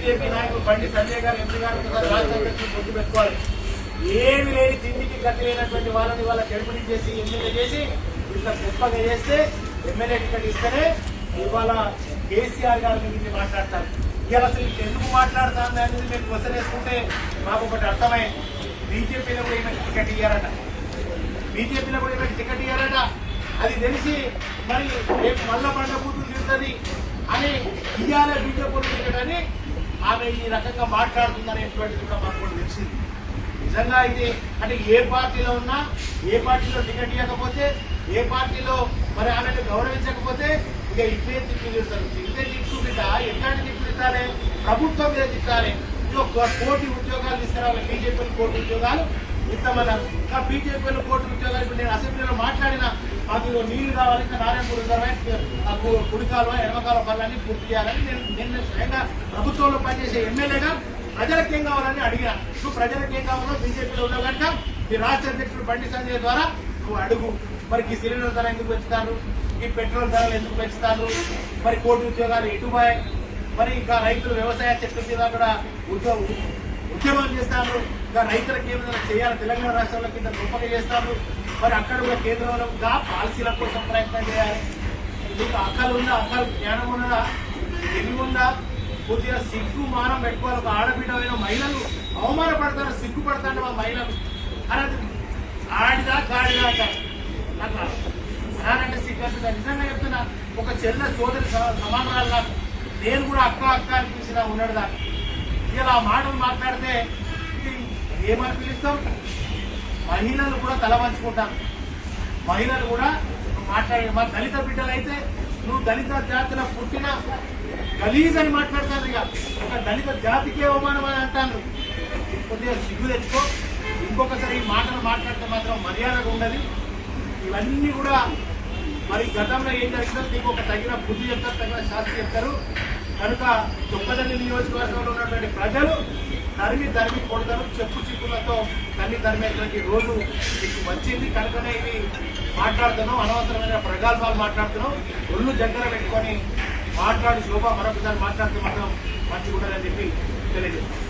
BJP నాయకులు బండి సంజయ్ గారు MP గారు గుర్తు పెట్టుకోవాలి. ఏమి లేని తిండికి గతి లేనటువంటి వాళ్ళని వాళ్ళ గెలుపుని చేసి ఎమ్మెల్యే చేసి ఇంత గొప్పగా చేస్తే ఎమ్మెల్యే టికెట్ ఇస్తేనే ఇవాళ కేసీఆర్ గారి గురించి మాట్లాడతారు. ఇవాళ అసలు ఎందుకు ఎందుకు దాని గురించి మేము క్వశ్చన్ వేసుకుంటే మాకు ఒకటి అర్థమైంది. బీజేపీలో కూడా ఈమె టికెట్ ఇయ్యారట. బీజేపీలో కూడా ఈమె టికెట్ ఇయ్యారట. అది తెలిసి మరి రేపు మళ్ళా పండ కూతురు తిరుగుతుంది అని ఇయ్యాలే బీజేపీ టికెట్ అని ఆమె ఈ రకంగా మాట్లాడుతుందనేటువంటిది కూడా మాకు కూడా తెలిసింది. నిజంగా ఇది అంటే ఏ పార్టీలో ఉన్నా ఏ పార్టీలో టికెట్ ఇవ్వకపోతే ఏ పార్టీలో మరి ఆమెను గౌరవించకపోతే ఇక ఇవే తిట్లు చేస్తారు తిట్టే తిట్లు బిడ్డ ఎట్లాంటి తిట్లు తిట్టాలి? ప్రభుత్వం మీద తిట్టాలి? కోటి ఉద్యోగాలు తీసుకురావాలి. బీజేపీలు కోటి ఉద్యోగాలు ఇస్తామన్నారు. ఇంకా బీజేపీలో కోటి ఉద్యోగాలు ఇప్పుడు నేను అసెంబ్లీలో మాట్లాడుతున్నాను మాకు ఇదిగో నీళ్ళు కావాలి ఇంకా నారాయణపూర్ రిజర్వాయర్ కుడి కాలువ పనులన్నీ పూర్తి చేయాలని నేను నేను స్వయంగా ప్రభుత్వంలో పనిచేసే ఎమ్మెల్యేగా ప్రజలకు ఏం కావాలని అడిగిన నువ్వు ప్రజలకు ఏం కావాలో బీజేపీలో ఉన్నావు కనుక ఈ రాష్ట్ర అధ్యక్షుడు బండి సంజయ్ ద్వారా నువ్వు అడుగు. మరి ఈ సిలిండర్ ధర ఎందుకు పెంచుతారు? ఈ పెట్రోల్ ధరలు ఎందుకు పెంచుతారు? మరి కోటి ఉద్యోగాలు ఎటుబాయ్ మరి ఇంకా రైతులు వ్యవసాయ చెట్ల మీద కూడా ఉద్యోగం ఉద్యమం చేస్తారు. ఇంకా రైతులకు ఏమైనా చేయాలి? తెలంగాణ రాష్ట్రంలో కింద గొప్పగా చేస్తారు. మరి అక్కడ కూడా కేంద్రంలో ఇంకా పాలసీల కోసం ప్రయత్నం చేయాలి. మీకు అక్కలు ఉందా? అక్కలు జ్ఞానం ఉన్నదా? తెలివి ఉందా? కొద్దిగా సిగ్గు మానం పెట్టుకోవాలి ఒక ఆడబిడ్డమైన మహిళలు అవమానపడతారు సిగ్గుపడతారు ఆ మహిళలు. అని ఆడిదా? గాడిదా అంటారు నాకు అనాలంటే సిగ్గు అంటుందా నిజంగా చెప్తున్నా ఒక చెల్ల సోదరి సమానాలు నాకు నేను కూడా అక్క అక్క అనిపించిన ఉన్నాడు దాకా ఇలా ఆ మాటలు మాట్లాడితే ఏమని పిలుస్తాం? మహిళలు కూడా తల వంచుకుంటారు మహిళలు కూడా మాట్లాడే మా దళిత బిడ్డలు అయితే నువ్వు దళిత జాతిలో పుట్టిన గలీజ్ అని మాట్లాడతాను ఇక. ఒక దళిత జాతికే అవమానం అని అంటాను కొద్దిగా సిగ్గు తెచ్చుకో. ఇంకొకసారి ఈ మాటలు మాట్లాడితే మాత్రం మర్యాదగా ఉండదు. ఇవన్నీ కూడా మరి గతంలో ఏం జరిగిందో నీకు ఒక తగిన బుద్ధి చెప్తారు తగిన శాస్త్రి చెప్తారు. కనుక దుప్పదండి నియోజకవర్గంలో ఉన్నటువంటి ప్రజలు తరిమి తరిమి కొడతారు చెప్పు చిక్కులతో తల్లి తరిమేటువంటి రోజు నీకు వచ్చింది కనుకనే ఇది మాట్లాడుతున్నావు అనవసరమైన ప్రగల్భాలు మాట్లాడుతున్నావు. ఒళ్ళు దగ్గర పెట్టుకొని మాట్లాడి శోభ మరొకసారి మాట్లాడితే మాత్రం మంచిగా ఉండాలని చెప్పి తెలియజేస్తాను.